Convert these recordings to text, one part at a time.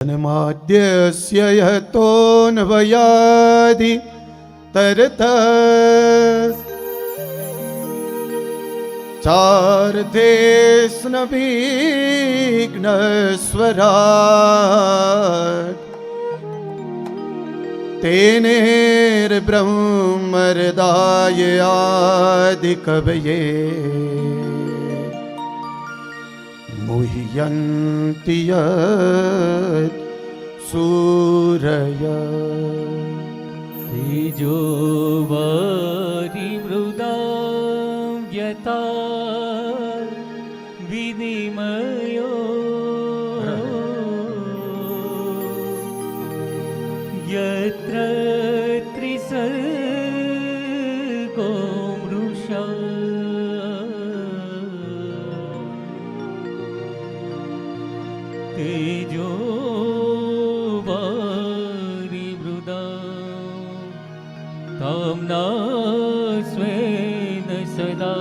જન્માદ્યસ્ય યતોન્વયાધિ તરત ચાર્ધેસ્ન વિઘ્નસ્વરા તેનેર્બ્રહ્મરદાય આદિ કવયે मुह्यन्ति यत् सूरय तेजो वारिमृदां यथा विनिमयो यत्र त्रिसर्गो જો વારી વૃદા તમના સ્વેન સદા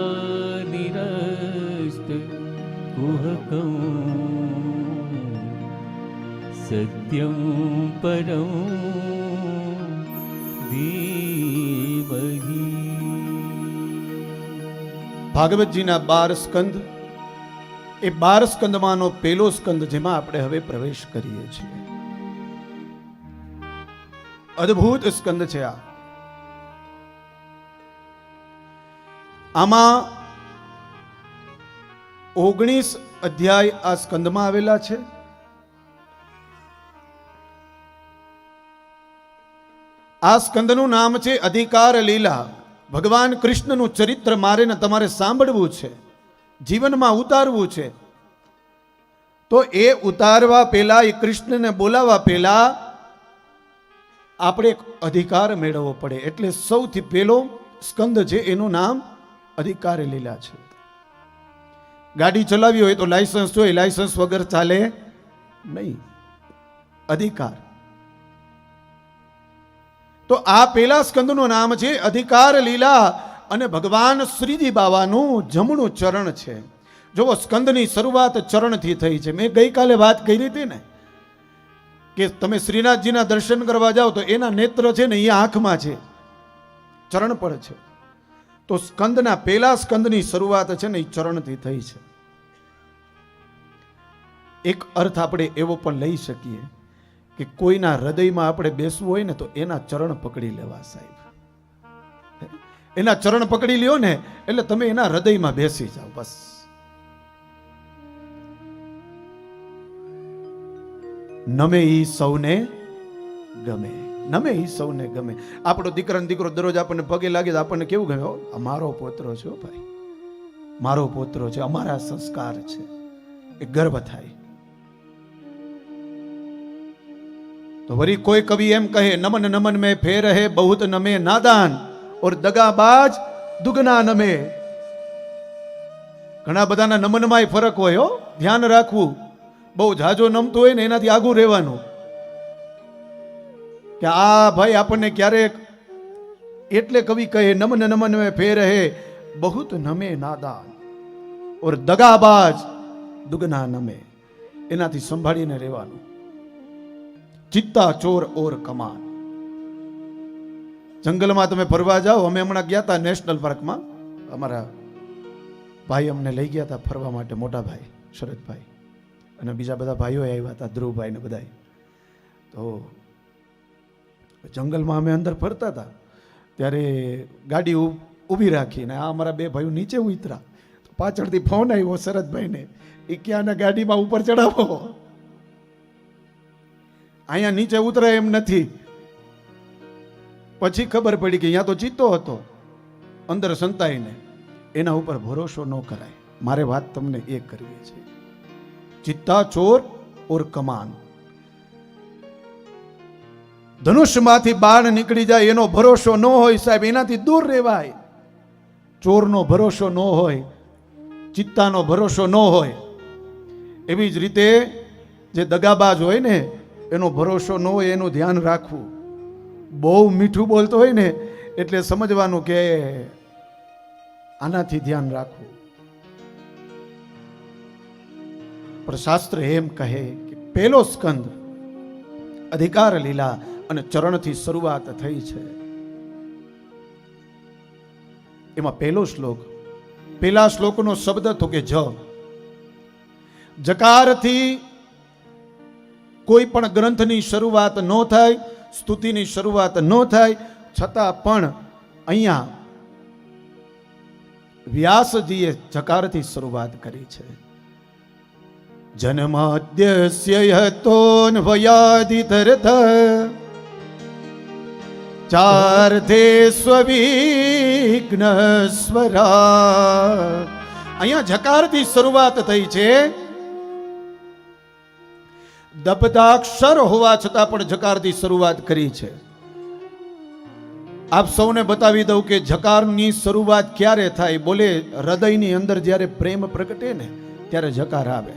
નિરસ્ત કુહકં સત્યમ પરમ ભાગવતજીના બાર સ્કંધ એ બાર સ્કંદમાંનો પેલો સ્કંદ જેમાં આપણે હવે પ્રવેશ કરીએ છીએ. અદ્ભુત સ્કંદ છે આ. આમાં ઓગણીસ અધ્યાય આ સ્કંદમાં આવેલા છે. આ સ્કંદનું નામ છે અધિકાર લીલા. ભગવાન કૃષ્ણનું ચરિત્ર મારે ને તમારે સાંભળવું છે. જીવનમાં ઉતારવું છે. તો એ ઉતારવા પહેલા એ કૃષ્ણને બોલાવવા પહેલા આપણે એક અધિકાર મેળવવો પડે. એટલે સૌથી પહેલો સ્કંદ છે, એનું નામ અધિકાર લીલા છે. ગાડી ચલાવી હોય તો લાયસન્સ હોય, લાયસન્સ વગર ચાલે નહીં. અધિકાર. તો આ પેલા સ્કંદનું નામ છે, અધિકાર લીલા. અને ભગવાન શ્રીજી બાવાનું જમણું ચરણ છે. જો સ્કંદની શરૂઆત ચરણથી થઈ છે. મેં ગઈકાલે વાત કરી હતી ને, કે તમે શ્રીનાથજીના દર્શન કરવા જાઓ તો એના નેત્ર છે ને એ આંખમાં છે. ચરણ પર છે. તો સ્કંદના પેલા સ્કંદની શરૂઆત છે ને એ ચરણથી થઈ છે. એક અર્થ આપણે એવો પણ લઈ શકીએ કે કોઈના હૃદયમાં આપણે બેસવું હોય ને તો એના ચરણ પકડી લેવા સાહેબ. એના ચરણ પકડી લ્યો ને, એટલે તમે એના હૃદયમાં બેસી જાઓ, બસ. નમે ઈ સૌને ગમે, નમે ઈ સૌને ગમે. આપણો દીકરા દીકરો દરરોજ આપણને પગે લાગે તો આપણને કેવું ગમે? આ મારો પોતરો છે ભાઈ. મારો પોતરો છે, અમારા સંસ્કાર છે. એ ગર્વ થાય. તો વરી કોઈ કવિ એમ કહે, નમન નમન મેં ફેર હે બહુત નમે નાદાન. ઓર દગાબાજ દુગના નમે. ઘણા બધાના નમનમાં ફરક હોય, હો. ધ્યાન રાખવું. બહુ જાજો નમતો હોય ને એનાથી આગું રહેવાનું. કે આ ભાઈ આપણને ક્યારેક એટલે કવિ કહે, નમન નમન મેં ફેર હે બહુત નમે નાદાન. ઓર દગાબાજ દુગના નમે. એનાથી સંભાળીને રહેવાનું. ચિત્તા ચોર ઓર કમાન. જંગલમાં તમે ફરવા જાઓ, અમે હમણાં ગયા હતા નેશનલ પાર્કમાં. અમારા ભાઈ અમને લઈ ગયા હતા ફરવા માટે, મોટા ભાઈ, શરદભાઈ. અને બીજા બધા ભાઈઓ આવ્યા હતા ધ્રુવભાઈ ને બધા તો જંગલમાં અમે અંદર ફરતા હતા ત્યારે ગાડી ઊભી રાખીને આ અમારા બે ભાઈઓ નીચે ઉતરા. તો પાછળથી ફોન આવ્યો શરદભાઈને. એ ક્યાંના ગાડીમાં ઉપર ચડાવો. અહીંયા નીચે ઉતરે એમ નથી. પછી ખબર પડી કે અહીંયા તો ચિત્તો હતો. અંદર સંતાઈને એના ઉપર ભરોસો ન કરાય. મારે વાત તમને એ કરવી છે. ચિત્તા, ચોર ઓર કમાન. ધનુષમાંથી બાણ નીકળી જાય એનો ભરોસો ન હોય સાહેબ, એનાથી દૂર રહેવાય. ચોરનો ભરોસો ન હોય, ચિત્તાનો ભરોસો ન હોય. એવી જ રીતે જે દગાબાજ હોય ને, એનો ભરોસો ન હોય, એનું ધ્યાન રાખવું. બહુ મીઠું બોલતો હોય ને, એટલે સમજવાનું કે આનાથી ધ્યાન રાખવું. પણ શાસ્ત્ર એમ કહે કે પહેલો સ્કંદ અધિકાર લીલા અને ચરણથી શરૂઆત થઈ છે. એમાં પહેલો શ્લોક, પહેલા શ્લોકનો શબ્દ તો કે જ. જકારથી કોઈ પણ ગ્રંથની શરૂઆત ન થાય સ્તુતિની શરૂઆત ન થાય, છતાં પણ અહીંયા વ્યાસજીએ જકારથી શરૂઆત કરી છે. જન્માદ્યસ્ય યતોન્વયાદિતરથ ચાર્થે સ્વવિઘ્ન સ્વરા અહીંયા જકારથી શરૂઆત થઈ છે. દબદાક્ષર હોવા છતાં પણ જકારથી શરૂઆત કરી છે. આપ સૌને બતાવી દઉં કે જકારની શરૂઆત ક્યારે થાય? બોલે, હૃદયની અંદર જ્યારે પ્રેમ પ્રગટે ને, ત્યારે જકાર આવે.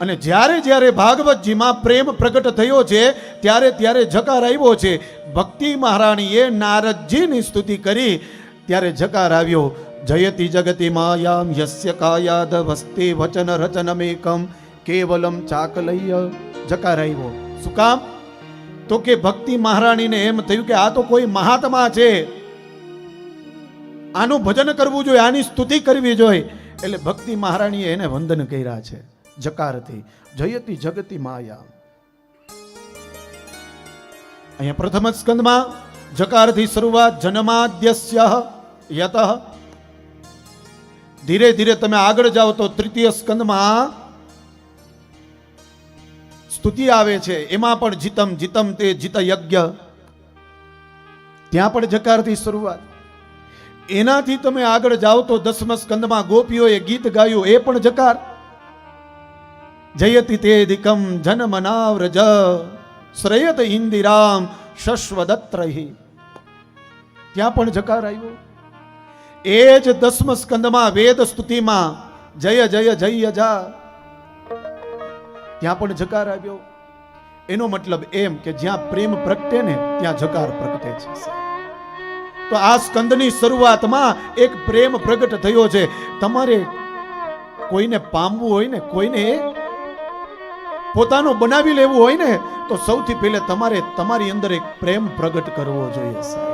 અને જ્યારે જ્યારે ભાગવતજીમાં પ્રેમ પ્રગટ થયો છે, ત્યારે ત્યારે જકાર આવ્યો છે. ભક્તિ મહારાણીએ નારદજીની સ્તુતિ કરી, ત્યારે જકાર આવ્યો. જયતિ જગતિ માયામ યસ્ય કાયાદ વસ્તે વચન રચનમેકમ કેવલમ ચાકલય જકાર આવ્યો શું કામ તો કે ભક્તિ મહારાણીને એમ થયું કે આ તો કોઈ મહાત્મા છે આનું ભજન કરવું જોઈએ આની સ્તુતિ કરવી જોઈએ એટલે ભક્તિ મહારાણીએ એને વંદન કર્યા છે, જકારથી, જયતિ જગતિ માયામ। અહીંયા પ્રથમ સ્કંદમાં જકારથી શરૂઆત જન્માદ્યસ્ય યત ધીરે ધીરે તમે આગળ જાઓ તો તૃતીય સ્કંદમાં સ્તુતિ આવે છે. એમાં પણ જીતમ જીતમ તે જીત યજ્ઞ. ત્યાં પણ જકારથી શરૂઆત. એનાથી તમે આગળ જાઓ તો દસમ સ્કંદમાં ગોપીઓએ ગીત ગાયું, એ પણ જકાર. જયતિ તે દિકમ જનમનાવ્રજ, શ્રેયત ઇન્દિરામ શશ્વદત્રહી ત્યાં પણ જકાર આવ્યો. એ જ દસમ સ્કંદમાં વેદ સ્તુતિમાં જય જય જય જા ત્યાં પણ જકાર આવ્યો. એનો મતલબ એમ કે જ્યાં પ્રેમ પ્રગટે ને ત્યાં જકાર પ્રગટે છે તો આ સ્કંદની શરૂઆતમાં એક પ્રેમ પ્રગટ થયો છે. તમારે કોઈને પામવું હોય ને, કોઈને પોતાનું બનાવી લેવું હોય ને, તો સૌથી પહેલે તમારે તમારી અંદર એક પ્રેમ પ્રગટ કરવો જોઈએ, સાહેબ.